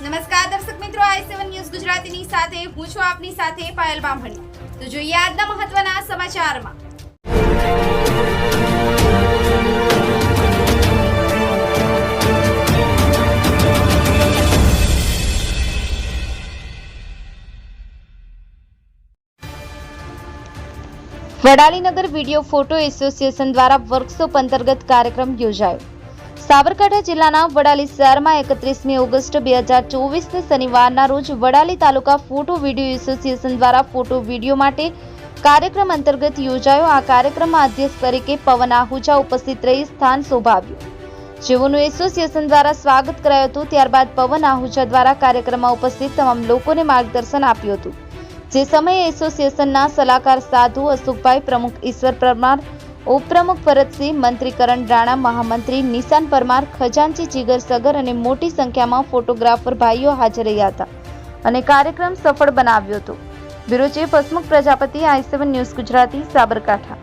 નમસ્કાર દર્શક મિત્રો, આઈ સેવન ન્યૂઝ ગુજરાતીની સાથે, હું છું આપની સાથે પાયલ બામણી. તો જોઈએ આજના મહત્વના સમાચારમાં. વડાલીનગર વીડિયો ફોટો એસોસિએશન દ્વારા વર્કશોપ અંતર્ગત કાર્યક્રમ યોજાયો. સાબરકાંઠા જિલ્લાના વડાલી શહેરમાં એકત્રીસમી ઓગસ્ટ બે હજાર ચોવીસને શનિવારના રોજ Vadali taluka photo video association દ્વારા ફોટો વીડિયો માટે કાર્યક્રમ અંતર્ગત યોજાયો. આ કાર્યક્રમમાં અધ્યક્ષ તરીકે પવન આહુજા ઉપસ્થિત રહી સ્થાન શોભાવ્યું. જેઓનું એસોસિએશન દ્વારા સ્વાગત કરાયું હતું, ત્યારબાદ પવન આહુજા દ્વારા કાર્યક્રમમાં ઉપસ્થિત તમામ લોકોને માર્ગદર્શન આપ્યું હતું. જે સમયે એસોસિએશનના સલાહકાર સાધુ અશોકભાઈ પ્રમુખ ઈશ્વર પરમાર ઉપપ્રમુખ ભરતસિંહ, મંત્રી કરણ રાણા, મહામંત્રી નિશાન પરમાર, ખજાનચી જીગર સગર અને મોટી સંખ્યામાં ફોટોગ્રાફર ભાઈઓ હાજર રહ્યા હતા અને કાર્યક્રમ સફળ બનાવ્યો હતો. Bureau chief Hasmukh Prajapati, I news Gujarati, Sabarkantha.